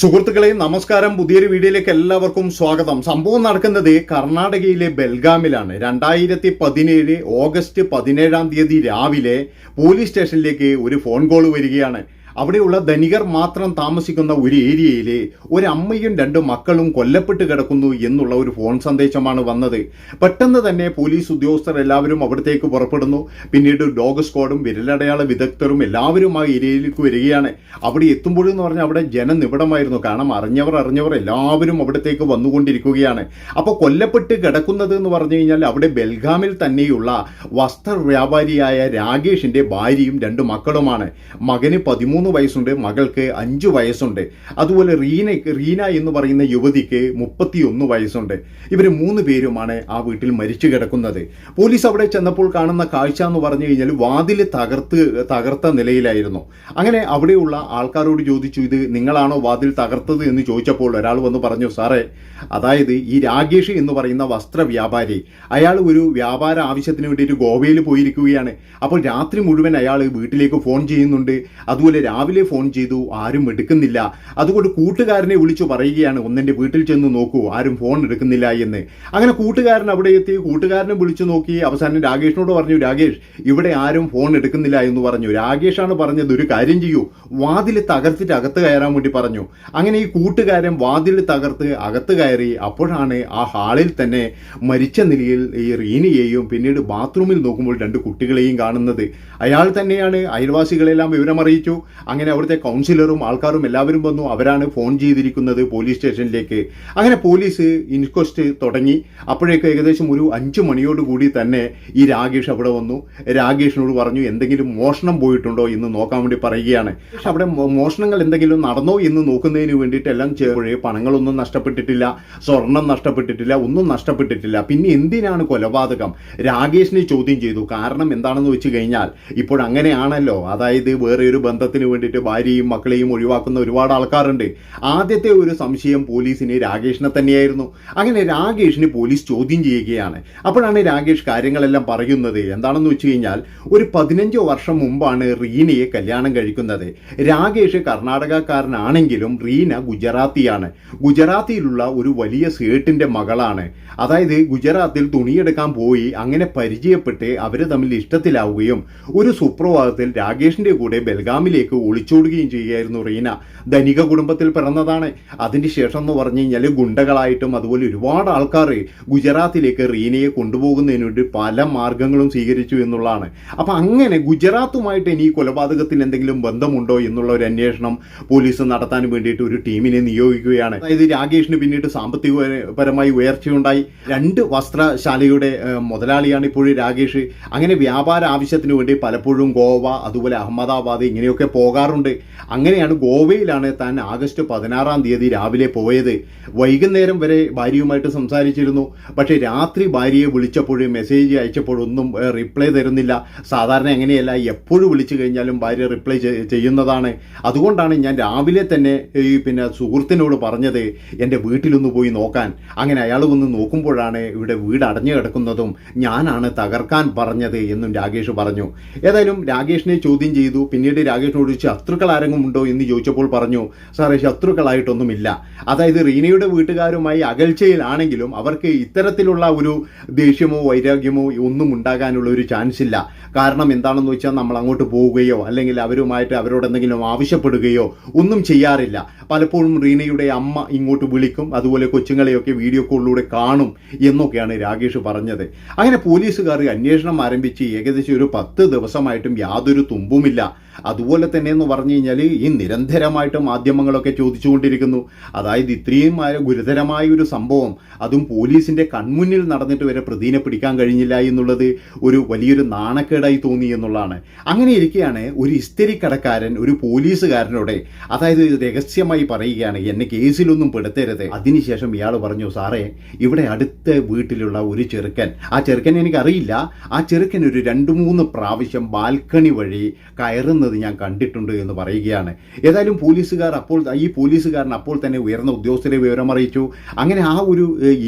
സുഹൃത്തുക്കളെ നമസ്കാരം. പുതിയൊരു വീഡിയോയിലേക്ക് എല്ലാവർക്കും സ്വാഗതം. സംഭവം നടക്കുന്നത് കർണാടകയിലെ ബെൽഗാമിലാണ്. രണ്ടായിരത്തി പതിനേഴ് ഓഗസ്റ്റ് പതിനേഴാം തീയതി രാവിലെ പോലീസ് സ്റ്റേഷനിലേക്ക് ഒരു ഫോൺ കോൾ വരികയാണ്. അവിടെയുള്ള ധനികർ മാത്രം താമസിക്കുന്ന ഒരു ഏരിയയിലെ ഒരു അമ്മയും രണ്ട് മക്കളും കൊല്ലപ്പെട്ട് കിടക്കുന്നു എന്നുള്ള ഒരു ഫോൺ സന്ദേശമാണ് വന്നത്. പെട്ടെന്ന് തന്നെ പോലീസ് ഉദ്യോഗസ്ഥർ എല്ലാവരും അവിടത്തേക്ക് പുറപ്പെടുന്നു. പിന്നീട് ഡോഗ് സ്ക്വാഡും വിരലടയാള വിദഗ്ധരും എല്ലാവരും ആ ഏരിയയിലേക്ക് വരികയാണ്. അവിടെ എത്തുമ്പോഴെന്ന് പറഞ്ഞാൽ അവിടെ ജനനിബിഡമായിരുന്നു. കാരണം അറിഞ്ഞവർ അറിഞ്ഞവർ എല്ലാവരും അവിടത്തേക്ക് വന്നുകൊണ്ടിരിക്കുകയാണ്. അപ്പോൾ കൊല്ലപ്പെട്ട് കിടക്കുന്നത് എന്ന് പറഞ്ഞു കഴിഞ്ഞാൽ അവിടെ ബെൽഗാമിൽ തന്നെയുള്ള വസ്ത്ര വ്യാപാരിയായ രാകേഷിന്റെ ഭാര്യയും രണ്ട് മക്കളുമാണ്. മകന് പതിമൂന്ന് വയസ്സുണ്ട് മകൾക്ക് അഞ്ച് വയസ്സുണ്ട്. അതുപോലെ റീന റീന എന്ന് പറയുന്ന യുവതിക്ക് മുപ്പത്തിയൊന്ന് വയസ്സുണ്ട്. ഇവർ മൂന്ന് പേരുമാണ് ആ വീട്ടിൽ മരിച്ചു കിടക്കുന്നത്. പോലീസ് അവിടെ ചെന്നപ്പോൾ കാണുന്ന കാഴ്ച എന്ന് പറഞ്ഞു കഴിഞ്ഞാൽ വാതിൽ തകർത്ത് തകർത്ത നിലയിലായിരുന്നു. അങ്ങനെ അവിടെയുള്ള ആൾക്കാരോട് ചോദിച്ചു ഇത് നിങ്ങളാണോ വാതിൽ തകർത്തത്? എന്ന് ചോദിച്ചപ്പോൾ ഒരാൾ വന്ന് പറഞ്ഞു സാറേ അതായത് ഈ രാഗേഷ് എന്ന് പറയുന്ന വസ്ത്ര വ്യാപാരി അയാൾ ഒരു വ്യാപാര ആവശ്യത്തിന് വേണ്ടിയിട്ട് ഗോവയിൽ പോയിരിക്കുകയാണ്. അപ്പോൾ രാത്രി മുഴുവൻ അയാൾ വീട്ടിലേക്ക് ഫോൺ ചെയ്യുന്നുണ്ട്. അതുപോലെ രാവിലെ ഫോൺ ചെയ്തു ആരും എടുക്കുന്നില്ല. അതുകൊണ്ട് കൂട്ടുകാരനെ വിളിച്ചു പറയുകയാണ് ഒന്നെന്റെ വീട്ടിൽ ചെന്ന് നോക്കൂ ആരും ഫോൺ എടുക്കുന്നില്ല എന്ന്. അങ്ങനെ കൂട്ടുകാരൻ അവിടെ എത്തി. കൂട്ടുകാരനെ വിളിച്ചു നോക്കി. അവസാനം രാകേഷിനോട് പറഞ്ഞു രാകേഷ് ഇവിടെ ആരും ഫോൺ എടുക്കുന്നില്ല എന്ന് പറഞ്ഞു. രാകേഷാണ് പറഞ്ഞത് ഒരു കാര്യം ചെയ്യൂ. വാതിൽ തകർത്തിട്ട് അകത്ത് കയറാൻ വേണ്ടി പറഞ്ഞു. അങ്ങനെ ഈ കൂട്ടുകാരൻ വാതിൽ തകർത്ത് അകത്ത് കയറി. അപ്പോഴാണ് ആ ഹാളിൽ തന്നെ മരിച്ച നിലയിൽ ഈ റീനയെയും പിന്നീട് ബാത്റൂമിൽ നോക്കുമ്പോൾ രണ്ട് കുട്ടികളെയും കാണുന്നത്. അയാൾ തന്നെയാണ്. അയൽവാസികളെല്ലാം വിവരം അറിയിച്ചു അങ്ങനെ അവിടുത്തെ കൗൺസിലറും ആൾക്കാരും എല്ലാവരും വന്നു. അവരാണ് ഫോൺ ചെയ്തിരിക്കുന്നത് പോലീസ് സ്റ്റേഷനിലേക്ക് അങ്ങനെ പോലീസ് ഇൻക്വസ്റ്റ് തുടങ്ങി. അപ്പോഴേക്ക് ഏകദേശം ഒരു അഞ്ചു മണിയോടുകൂടി തന്നെ ഈ രാഗേഷ് അവിടെ വന്നു. രാകേഷിനോട് പറഞ്ഞു എന്തെങ്കിലും മോഷണം പോയിട്ടുണ്ടോ എന്ന് നോക്കാൻ വേണ്ടി പറയുകയാണ്. പക്ഷെ അവിടെ മോഷണങ്ങൾ എന്തെങ്കിലും നടന്നോ എന്ന് നോക്കുന്നതിന് വേണ്ടിയിട്ട് എല്ലാം ചെയ്യുമ്പോഴേ പണങ്ങളൊന്നും നഷ്ടപ്പെട്ടിട്ടില്ല. സ്വർണം നഷ്ടപ്പെട്ടിട്ടില്ല ഒന്നും നഷ്ടപ്പെട്ടിട്ടില്ല. പിന്നെ എന്തിനാണ് കൊലപാതകം? രാകേഷിനെ ചോദ്യം ചെയ്തു. കാരണം എന്താണെന്ന് വെച്ച് കഴിഞ്ഞാൽ ഇപ്പോഴങ്ങനെയാണല്ലോ അതായത് വേറെ ഒരു ബന്ധത്തിന് വേണ്ടിയിട്ട് ഭാര്യയും മക്കളെയും ഒഴിവാക്കുന്ന ഒരുപാട് ആൾക്കാരുണ്ട്. ആദ്യത്തെ ഒരു സംശയം പോലീസിന് രാകേഷിനെ തന്നെയായിരുന്നു. അങ്ങനെ രാകേഷിന് പോലീസ് ചോദ്യം ചെയ്യുകയാണ്. അപ്പോഴാണ് രാകേഷ് കാര്യങ്ങളെല്ലാം പറയുന്നത്. എന്താണെന്ന് വെച്ച് കഴിഞ്ഞാൽ ഒരു പതിനഞ്ചോ വർഷം മുമ്പാണ് റീനയെ കല്യാണം കഴിക്കുന്നത്. രാകേഷ് കർണാടകക്കാരനാണെങ്കിലും റീന ഗുജറാത്തിയാണ്. ഗുജറാത്തിയിലുള്ള ഒരു വലിയ സേട്ടിന്റെ മകളാണ്. അതായത് ഗുജറാത്തിൽ തുണിയെടുക്കാൻ പോയി അങ്ങനെ പരിചയപ്പെട്ട് അവർ തമ്മിൽ ഇഷ്ടത്തിലാവുകയും ഒരു സുപ്രഭാതത്തിൽ രാകേഷിന്റെ കൂടെ ബൽഗാമിലേക്ക് ഒളിച്ചോടുകയും ചെയ്യുകയായിരുന്നു റീന. ധനിക കുടുംബത്തിൽ പിറന്നതാണ്. അതിന് ശേഷം എന്ന് പറഞ്ഞു കഴിഞ്ഞാൽ ഗുണ്ടകളായിട്ടും അതുപോലെ ഒരുപാട് ആൾക്കാർ ഗുജറാത്തിലേക്ക് റീനയെ കൊണ്ടുപോകുന്നതിന് വേണ്ടി പല മാർഗങ്ങളും സ്വീകരിച്ചു എന്നുള്ളതാണ്. അപ്പം അങ്ങനെ ഗുജറാത്തുമായിട്ട് ഇനി ഈ കൊലപാതകത്തിന് എന്തെങ്കിലും ബന്ധമുണ്ടോ എന്നുള്ള ഒരു അന്വേഷണം പോലീസ് നടത്താൻ വേണ്ടിയിട്ട് ഒരു ടീമിനെ നിയോഗിക്കുകയാണ്. അതായത് രാകേഷിന് പിന്നീട് സാമ്പത്തികപരമായി ഉയർച്ചയുണ്ടായി. രണ്ട് വസ്ത്രശാലയുടെ മുതലാളിയാണ് ഇപ്പോഴും രാകേഷ്. അങ്ങനെ വ്യാപാര ആവശ്യത്തിന് വേണ്ടി പലപ്പോഴും ഗോവ അതുപോലെ അഹമ്മദാബാദ് ഇങ്ങനെയൊക്കെ പോകാറുണ്ട്. അങ്ങനെയാണ് ഗോവയിലാണ് താൻ ആഗസ്റ്റ് പതിനാറാം തീയതി രാവിലെ പോയത്. വൈകുന്നേരം വരെ ഭാര്യയുമായിട്ട് സംസാരിച്ചിരുന്നു. പക്ഷേ രാത്രി ഭാര്യയെ വിളിച്ചപ്പോഴും മെസ്സേജ് അയച്ചപ്പോഴൊന്നും റിപ്ലൈ തരുന്നില്ല. സാധാരണ അങ്ങനെയല്ല എപ്പോഴും വിളിച്ചു കഴിഞ്ഞാലും ഭാര്യ റിപ്ലൈ ചെയ്യുന്നതാണ്. അതുകൊണ്ടാണ് ഞാൻ രാവിലെ തന്നെ ഈ പിന്നെ സുഹൃത്തിനോട് പറഞ്ഞത് എന്റെ വീട്ടിലൊന്ന് പോയി നോക്കാൻ. അങ്ങനെ അയാൾ വന്ന് നോക്കുമ്പോഴാണ് ഇവിടെ വീട് അടഞ്ഞു കിടക്കുന്നതും ഞാനാണ് തകർക്കാൻ പറഞ്ഞത് എന്നും രാകേഷ് പറഞ്ഞു. ഏതായാലും രാകേഷിനെ ചോദ്യം ചെയ്തു. പിന്നീട് രാകേഷിനോട് ശത്രുക്കൾ ആരെങ്കിലും ഉണ്ടോ എന്ന് ചോദിച്ചപ്പോൾ പറഞ്ഞു സാറേ ശത്രുക്കളായിട്ടൊന്നുമില്ല. അതായത് റീനയുടെ വീട്ടുകാരുമായി അകൽച്ചയിലാണെങ്കിലും അവർക്ക് ഇത്തരത്തിലുള്ള ഒരു ദേഷ്യമോ വൈരാഗ്യമോ ഒന്നും ഉണ്ടാകാനുള്ള ഒരു ചാൻസ് ഇല്ല. കാരണം എന്താണെന്ന് വെച്ചാൽ നമ്മൾ അങ്ങോട്ട് പോവുകയോ അല്ലെങ്കിൽ അവരുമായിട്ട് അവരോട് എന്തെങ്കിലും ആവശ്യപ്പെടുകയോ ഒന്നും ചെയ്യാറില്ല. പലപ്പോഴും റീനയുടെ അമ്മ ഇങ്ങോട്ട് വിളിക്കും അതുപോലെ കൊച്ചുങ്ങളെയൊക്കെ വീഡിയോ കോളിലൂടെ കാണും എന്നൊക്കെയാണ് രാകേഷ് പറഞ്ഞത്. അങ്ങനെ പോലീസുകാർ അന്വേഷണം ആരംഭിച്ച് ഏകദേശം ഒരു പത്ത് ദിവസമായിട്ടും യാതൊരു തുമ്പുമില്ല. അതുപോലെ തന്നെ എന്ന് പറഞ്ഞു കഴിഞ്ഞാൽ ഈ നിരന്തരമായിട്ട് മാധ്യമങ്ങളൊക്കെ ചോദിച്ചുകൊണ്ടിരിക്കുന്നു. അതായത് ഇത്രയും ഗുരുതരമായ ഒരു സംഭവം അതും പോലീസിന്റെ കൺമുന്നിൽ നടന്നിട്ട് വരെ പ്രതിനെ പിടിക്കാൻ കഴിഞ്ഞില്ല എന്നുള്ളത് ഒരു വലിയൊരു നാണക്കേടായി തോന്നി എന്നുള്ളതാണ്. അങ്ങനെ ഇരിക്കുകയാണ് ഒരു ഇസ്തിരി കടക്കാരൻ ഒരു പോലീസുകാരനോട് അതായത് രഹസ്യമായി പറയുകയാണ് എന്നെ കേസിലൊന്നും പെടുത്തരുത്. അതിനുശേഷം ഇയാൾ പറഞ്ഞു സാറേ ഇവിടെ അടുത്ത വീട്ടിലുള്ള ഒരു ചെറുക്കൻ ആ ചെറുക്കൻ എനിക്കറിയില്ല. ആ ചെറുക്കൻ ഒരു രണ്ട് മൂന്ന് പ്രാവശ്യം ബാൽക്കണി വഴി കയറുന്നത് ഞാൻ കണ്ടിട്ടുണ്ട്. ഉണ്ടായിട്ടുണ്ട് എന്ന് പറയുകയാണ്. ഏതായാലും പോലീസുകാർ അപ്പോൾ ഈ പോലീസുകാരൻ അപ്പോൾ തന്നെ ഉയർന്ന ഉദ്യോഗസ്ഥരെ വിവരമറിയിച്ചു. അങ്ങനെ ആ ഒരു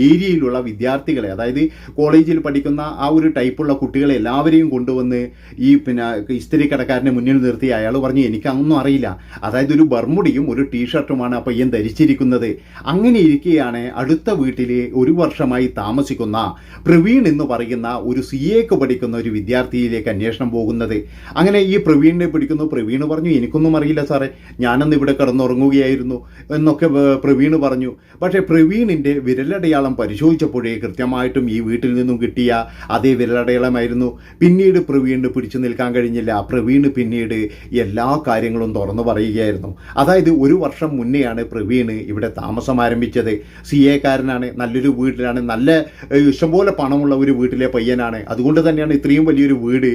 ഏരിയയിലുള്ള വിദ്യാർത്ഥികളെ അതായത് കോളേജിൽ പഠിക്കുന്ന ആ ഒരു ടൈപ്പുള്ള കുട്ടികളെ എല്ലാവരെയും കൊണ്ടുവന്ന് ഈ പിന്നെ ഇസ്തിരി കടക്കാരനെ മുന്നിൽ നിർത്തി അയാൾ പറഞ്ഞു എനിക്ക് അതൊന്നും അറിയില്ല. അതായത് ഒരു ബർമുടിയും ഒരു ടീഷർട്ടുമാണ് ആ പയ്യൻ ധരിച്ചിരിക്കുന്നത്. അങ്ങനെ ഇരിക്കുകയാണ് അടുത്ത വീട്ടിൽ ഒരു വർഷമായി താമസിക്കുന്ന പ്രവീൺ എന്ന് പറയുന്ന ഒരു സി എക്ക് പഠിക്കുന്ന ഒരു വിദ്യാർത്ഥിയിലേക്ക് അന്വേഷണം പോകുന്നത്. അങ്ങനെ ഈ പ്രവീണിനെ പിടിക്കുന്നു. പ്രവീൺ പറഞ്ഞു എനിക്കൊന്നും അറിയില്ല സാറേ. ഞാനന്ന് ഇവിടെ കിടന്നുറങ്ങുകയായിരുന്നു എന്നൊക്കെ പ്രവീൺ പറഞ്ഞു. പക്ഷേ പ്രവീണിന്റെ വിരലടയാളം പരിശോധിച്ചപ്പോഴേ കൃത്യമായിട്ടും ഈ വീട്ടിൽ നിന്നും കിട്ടിയ അതേ വിരലടയാളമായിരുന്നു. പിന്നീട് പ്രവീണിന് പിടിച്ചു നിൽക്കാൻ കഴിഞ്ഞില്ല. പ്രവീൺ പിന്നീട് എല്ലാ കാര്യങ്ങളും തുറന്നു പറയുകയായിരുന്നു. അതായത് ഒരു വർഷം മുന്നെയാണ് പ്രവീണ് ഇവിടെ താമസം ആരംഭിച്ചത്. സി എക്കാരനാണ് നല്ലൊരു വീട്ടിലാണ് നല്ല ഇഷ്ടംപോലെ പണമുള്ള ഒരു വീട്ടിലെ പയ്യനാണ്. അതുകൊണ്ട് തന്നെയാണ് ഇത്രയും വലിയൊരു വീട്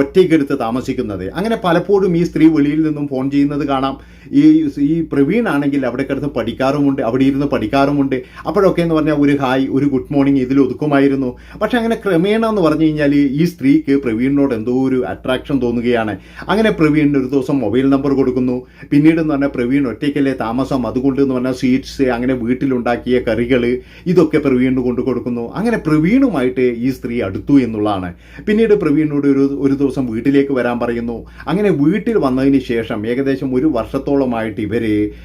ഒറ്റയ്ക്കെടുത്ത് താമസിക്കുന്നത്. അങ്ങനെ പലപ്പോഴും ഈ സ്ത്രീ വെളിയിൽ നിന്നും ഫോൺ ചെയ്യുന്നത് കാണാം. ഈ ഈ പ്രവീൺ ആണെങ്കിൽ അവിടെ കിടന്ന് പഠിക്കാറുമുണ്ട് അവിടെ ഇരുന്ന് പഠിക്കാറുമുണ്ട്. അപ്പോഴൊക്കെ എന്ന് പറഞ്ഞാൽ ഒരു ഹായ് ഒരു ഗുഡ് മോർണിംഗ് ഇതിൽ ഒതുക്കുമായിരുന്നു. പക്ഷെ അങ്ങനെ ക്രമേണ എന്ന് പറഞ്ഞു കഴിഞ്ഞാൽ ഈ സ്ത്രീക്ക് പ്രവീണിനോട് എന്തോ ഒരു അട്രാക്ഷൻ തോന്നുകയാണ്. അങ്ങനെ പ്രവീണിന് ഒരു ദിവസം മൊബൈൽ നമ്പർ കൊടുക്കുന്നു. പിന്നീട് എന്ന് പറഞ്ഞാൽ പ്രവീൺ ഒറ്റയ്ക്കല്ലേ താമസം അതുകൊണ്ട് എന്ന് പറഞ്ഞാൽ സ്വീറ്റ്സ് അങ്ങനെ വീട്ടിലുണ്ടാക്കിയ കറികൾ ഇതൊക്കെ പ്രവീണിന് കൊണ്ടു കൊടുക്കുന്നു. അങ്ങനെ പ്രവീണുമായിട്ട് ഈ സ്ത്രീ അടുത്തു എന്നുള്ളതാണ്. പിന്നീട് പ്രവീണിനോട് ഒരു ഒരു ദിവസം വീട്ടിലേക്ക് വരാൻ പറയുന്നു. അങ്ങനെ വീട്ടിൽ വന്നതിന് ശേഷം ഏകദേശം ഒരു വർഷത്തോളമായിട്ട് ഇവർ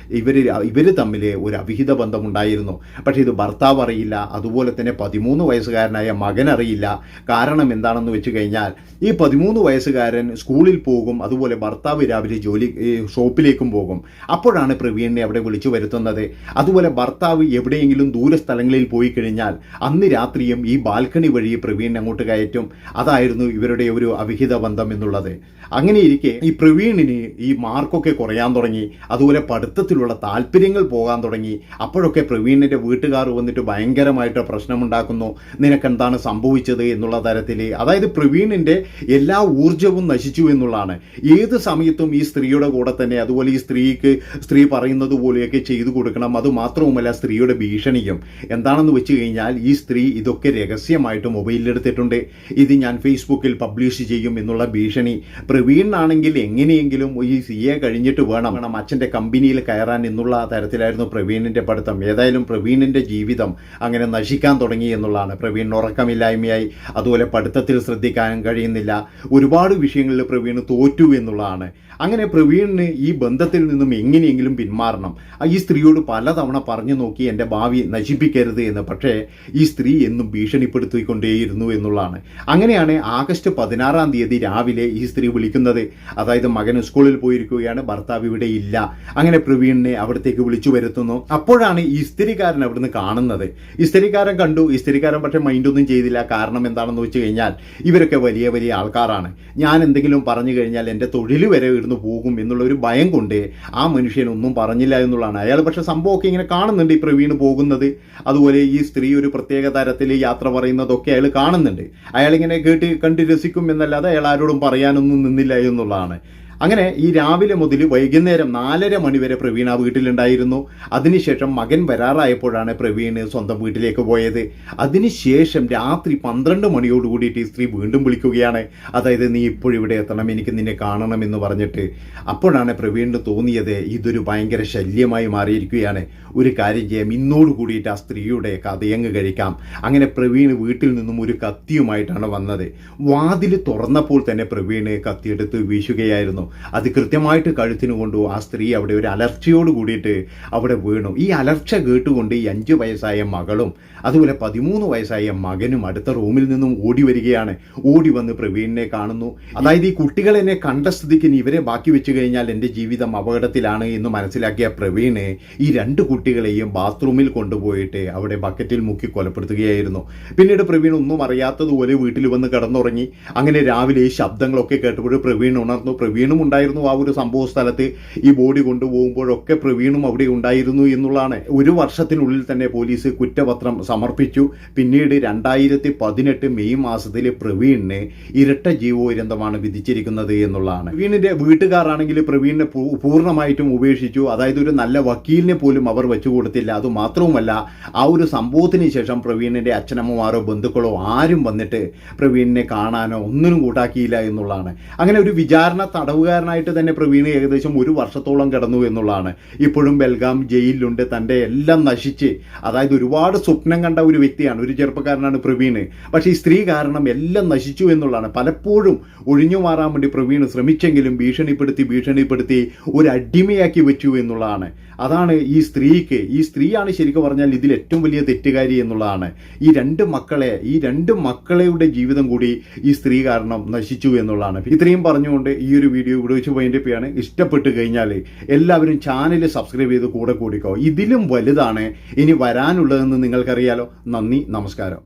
ഇവർ ഇവർ തമ്മിൽ ഒരു അവിഹിത ബന്ധമുണ്ടായിരുന്നു. പക്ഷേ ഇത് ഭർത്താവ് അറിയില്ല അതുപോലെ തന്നെ പതിമൂന്ന് വയസ്സുകാരനായ മകൻ അറിയില്ല. കാരണം എന്താണെന്ന് വെച്ച് കഴിഞ്ഞാൽ ഈ പതിമൂന്ന് വയസ്സുകാരൻ സ്കൂളിൽ പോകും അതുപോലെ ഭർത്താവ് രാവിലെ ജോലി ഷോപ്പിലേക്കും പോകും. അപ്പോഴാണ് പ്രവീണിനെ അവിടെ വിളിച്ചു വരുത്തുന്നത്. അതുപോലെ ഭർത്താവ് എവിടെയെങ്കിലും ദൂരസ്ഥലങ്ങളിൽ പോയി കഴിഞ്ഞാൽ അന്ന് രാത്രിയും ഈ ബാൽക്കണി വഴി പ്രവീൺ അങ്ങോട്ട് കയറ്റും. അതായിരുന്നു ഇവരുടെ ഒരു അവിഹിത ബന്ധം എന്നുള്ളത്. അങ്ങനെയിരിക്കെ ഈ പ്രവീണിന് ഈ മാർക്കൊക്കെ കുറയാൻ തുടങ്ങി. അതുപോലെ പഠിത്തത്തിലുള്ള താല്പര്യങ്ങൾ പോകാൻ തുടങ്ങി. അപ്പോഴൊക്കെ പ്രവീണിന്റെ വീട്ടുകാർ വന്നിട്ട് ഭയങ്കരമായിട്ട് പ്രശ്നമുണ്ടാക്കുന്നു. നിനക്കെന്താണ് സംഭവിച്ചത് എന്നുള്ള തരത്തിൽ അതായത് പ്രവീണിന്റെ എല്ലാ ഊർജവും നശിച്ചു എന്നുള്ളതാണ്. ഏത് സമയത്തും ഈ സ്ത്രീയുടെ കൂടെ തന്നെ അതുപോലെ ഈ സ്ത്രീക്ക് സ്ത്രീ പറയുന്നത് പോലെയൊക്കെ ചെയ്തു കൊടുക്കണം. അത് മാത്രവുമല്ല സ്ത്രീയുടെ ഭീഷണിയും. എന്താണെന്ന് വെച്ച് കഴിഞ്ഞാൽ ഈ സ്ത്രീ ഇതൊക്കെ രഹസ്യമായിട്ട് മൊബൈലിലെടുത്തിട്ടുണ്ട് ഇത് ഞാൻ ഫേസ്ബുക്കിൽ പബ്ലിഷ് ചെയ്യും എന്നുള്ള ഭീഷണി. പ്രവീണിനാണെങ്കിൽ എങ്ങനെയെങ്കിലും ഈ സി എ കഴിഞ്ഞിട്ട് വേണം. വേണം അച്ഛന്റെ കമ്പനിയിൽ കയറാൻ എന്നുള്ള തരത്തിലായിരുന്നു പ്രവീണിന്റെ പഠിത്തം. ഏതായാലും പ്രവീണിന്റെ ജീവിതം അങ്ങനെ നശിക്കാൻ തുടങ്ങി എന്നുള്ളതാണ്. പ്രവീണിന് ഉറക്കമില്ലായ്മയായി അതുപോലെ പഠിത്തത്തിൽ ശ്രദ്ധിക്കാൻ കഴിയുന്നില്ല. ഒരുപാട് വിഷയങ്ങളിൽ പ്രവീൺ തോറ്റു എന്നുള്ളതാണ്. അങ്ങനെ പ്രവീണിന് ഈ ബന്ധത്തിൽ നിന്നും എങ്ങനെയെങ്കിലും പിന്മാറണം. ഈ സ്ത്രീയോട് പലതവണ പറഞ്ഞു നോക്കി എന്റെ ഭാവി നശിപ്പിക്കരുത് എന്ന്. പക്ഷേ ഈ സ്ത്രീ എന്നും ഭീഷണിപ്പെടുത്തിക്കൊണ്ടേയിരുന്നു എന്നുള്ളതാണ്. അങ്ങനെയാണ് ആഗസ്റ്റ് പതിനാറാം തീയതി രാവിലെ ഈ സ്ത്രീ വിളിക്കുന്നത്. അതായത് മകൻ സ്കൂളിൽ പോയിരിക്കുകയാണ്. ഭർത്താവ് ഇവിടെ ഇല്ല. അങ്ങനെ പ്രവീണിനെ അവിടത്തേക്ക് വിളിച്ചു വരുത്തുന്നു. അപ്പോഴാണ് ഈ സ്ത്രീക്കാരൻ അവിടുന്ന് കാണുന്നത്. ഈ സ്ത്രീക്കാരൻ കണ്ടു. ഈ സ്ത്രീക്കാരൻ പക്ഷേ മൈൻഡൊന്നും ചെയ്തില്ല. കാരണം എന്താണെന്ന് വെച്ച് കഴിഞ്ഞാൽ ഇവരൊക്കെ വലിയ വലിയ ആൾക്കാരാണ്. ഞാൻ എന്തെങ്കിലും പറഞ്ഞു കഴിഞ്ഞാൽ എന്റെ തൊഴിൽ വരെ ഇടുന്ന് പോകും എന്നുള്ള ഒരു ഭയം കൊണ്ട് ആ മനുഷ്യൻ ഒന്നും പറഞ്ഞില്ല എന്നുള്ളതാണ്. അയാൾ പക്ഷെ സംഭവമൊക്കെ ഇങ്ങനെ കാണുന്നുണ്ട് ഈ പ്രവീണ് പോകുന്നത്. അതുപോലെ ഈ സ്ത്രീ ഒരു പ്രത്യേക തരത്തിൽ യാത്ര പറയുന്നതൊക്കെ അയാൾ കാണുന്നുണ്ട്. അയാളിങ്ങനെ കേട്ട് കണ്ട് രസിക്കും എന്നല്ലാതെ അയാൾ ആരോടും പറയാനൊന്നും നിന്നില്ല എന്നുള്ളതാണ്. അങ്ങനെ ഈ രാവിലെ മുതൽ വൈകുന്നേരം നാലര മണിവരെ പ്രവീൺ ആ വീട്ടിലുണ്ടായിരുന്നു. അതിനുശേഷം മകൻ വരാറായപ്പോഴാണ് പ്രവീൺ സ്വന്തം വീട്ടിലേക്ക് പോയത്. അതിനുശേഷം രാത്രി പന്ത്രണ്ട് മണിയോട് കൂടിയിട്ട് ഈ സ്ത്രീ വീണ്ടും വിളിക്കുകയാണ്. അതായത് നീ ഇപ്പോഴിവിടെ എത്തണം എനിക്ക് നിന്നെ കാണണം എന്ന് പറഞ്ഞിട്ട്. അപ്പോഴാണ് പ്രവീണിന് തോന്നിയത് ഇതൊരു ഭയങ്കര ശല്യമായി മാറിയിരിക്കുകയാണ്. ഒരു കാര്യം ചെയ്യാം ഇന്നോട് കൂടിയിട്ട് ആ സ്ത്രീയുടെ കഥയങ്ങ് കഴിക്കാം. അങ്ങനെ പ്രവീൺ വീട്ടിൽ നിന്നും ഒരു കത്തിയുമായിട്ടാണ് വന്നത്. വാതിൽ തുറന്നപ്പോൾ തന്നെ പ്രവീണ് കത്തിയെടുത്ത് വീശുകയായിരുന്നു. അത് കൃത്യമായിട്ട് കഴുത്തിന് കൊണ്ടു ആ സ്ത്രീ അവിടെ ഒരു അലർച്ചയോട് കൂടിയിട്ട് അവിടെ വീണു. ഈ അലർച്ച കേട്ടുകൊണ്ട് ഈ അഞ്ച് വയസ്സായ മകളും അതുപോലെ പതിമൂന്ന് വയസ്സായ മകനും അടുത്ത റൂമിൽ നിന്നും ഓടി വരികയാണ്. ഓടി വന്ന് പ്രവീണിനെ കാണുന്നു. അതായത് ഈ കുട്ടികൾ എന്നെ കണ്ട സ്ഥിതിക്ക് ഇവരെ ബാക്കി വെച്ച് കഴിഞ്ഞാൽ എന്റെ ജീവിതം അപകടത്തിലാണ് എന്ന് മനസ്സിലാക്കിയ പ്രവീണ് ഈ രണ്ട് കുട്ടികളെയും ബാത്റൂമിൽ കൊണ്ടുപോയിട്ട് അവിടെ ബക്കറ്റിൽ മുക്കി കൊലപ്പെടുത്തുകയായിരുന്നു. പിന്നീട് പ്രവീൺ ഒന്നും അറിയാത്തതുപോലെ വീട്ടിൽ വന്ന് കിടന്നുറങ്ങി. അങ്ങനെ രാവിലെ ഈ ശബ്ദങ്ങളൊക്കെ കേട്ടപ്പോൾ പ്രവീൺ ഉണർന്നു. പ്രവീണും ഉണ്ടായിരുന്നു ആ ഒരു സംഭവ സ്ഥലത്ത്. ഈ ബോഡി കൊണ്ടുപോകുമ്പോഴൊക്കെ പ്രവീണും അവിടെ ഉണ്ടായിരുന്നു എന്നുള്ളതാണ്. ഒരു വർഷത്തിനുള്ളിൽ തന്നെ പോലീസ് കുറ്റപത്രം സമർപ്പിച്ചു. പിന്നീട് രണ്ടായിരത്തി പതിനെട്ട് മെയ് മാസത്തിൽ പ്രവീണിന് ഇരട്ട ജീവോരന്തമാണ് വിധിച്ചിരിക്കുന്നത് എന്നുള്ളതാണ്. പ്രവീണിന്റെ വീട്ടുകാരാണെങ്കിൽ പ്രവീണിനെ പൂർണമായിട്ടും ഉപേക്ഷിച്ചു. അതായത് ഒരു നല്ല വക്കീലിനെ പോലും അവർ വെച്ചു കൊടുത്തില്ല. അത് മാത്രവുമല്ല ആ ഒരു സംഭവത്തിന് ശേഷം പ്രവീണിന്റെ അച്ഛനമ്മമാരോ ബന്ധുക്കളോ ആരും വന്നിട്ട് പ്രവീണിനെ കാണാനോ ഒന്നിനും കൂട്ടാക്കിയില്ല എന്നുള്ളതാണ്. അങ്ങനെ ഒരു വിചാരണ തടവുകാരൻ തടവുകാരനായിട്ട് തന്നെ പ്രവീൺ ഏകദേശം ഒരു വർഷത്തോളം കിടന്നു എന്നുള്ളതാണ്. ഇപ്പോഴും ബൽഗാം ജയിലിലുണ്ട്. തന്റെ എല്ലാം നശിച്ച്. അതായത് ഒരുപാട് സ്വപ്നം കണ്ട ഒരു വ്യക്തിയാണ് ഒരു ചെറുപ്പക്കാരനാണ് പ്രവീൺ പക്ഷേ ഈ സ്ത്രീ കാരണം എല്ലാം നശിച്ചു എന്നുള്ളതാണ്. പലപ്പോഴും ഒഴിഞ്ഞു മാറാൻ വേണ്ടി പ്രവീൺ ശ്രമിച്ചെങ്കിലും ഭീഷണിപ്പെടുത്തി ഭീഷണിപ്പെടുത്തി ഒരു അടിമയാക്കി വെച്ചു എന്നുള്ളതാണ്. അതാണ് ഈ സ്ത്രീക്ക് ഈ സ്ത്രീയാണ് ശരിക്കും പറഞ്ഞാൽ ഇതിൽ ഏറ്റവും വലിയ തെറ്റുകാരി എന്നുള്ളതാണ്. ഈ രണ്ട് മക്കളെ ഈ രണ്ട് മക്കളുടെ ജീവിതം കൂടി ഈ സ്ത്രീ കാരണം നശിച്ചു എന്നുള്ളതാണ്. ഇത്രയും പറഞ്ഞുകൊണ്ട് ഈ ഒരു വീഡിയോ ഇവിടെ വെച്ച് വൈൻഡപ്പിയാണ് ഇഷ്ടപ്പെട്ട് കഴിഞ്ഞാൽ എല്ലാവരും ചാനൽ സബ്സ്ക്രൈബ് ചെയ്ത് കൂടെ കൂടിക്കോ. ഇതിലും വലുതാണ് ഇനി വരാനുള്ളതെന്ന് നിങ്ങൾക്കറിയാലോ. നന്ദി നമസ്കാരം.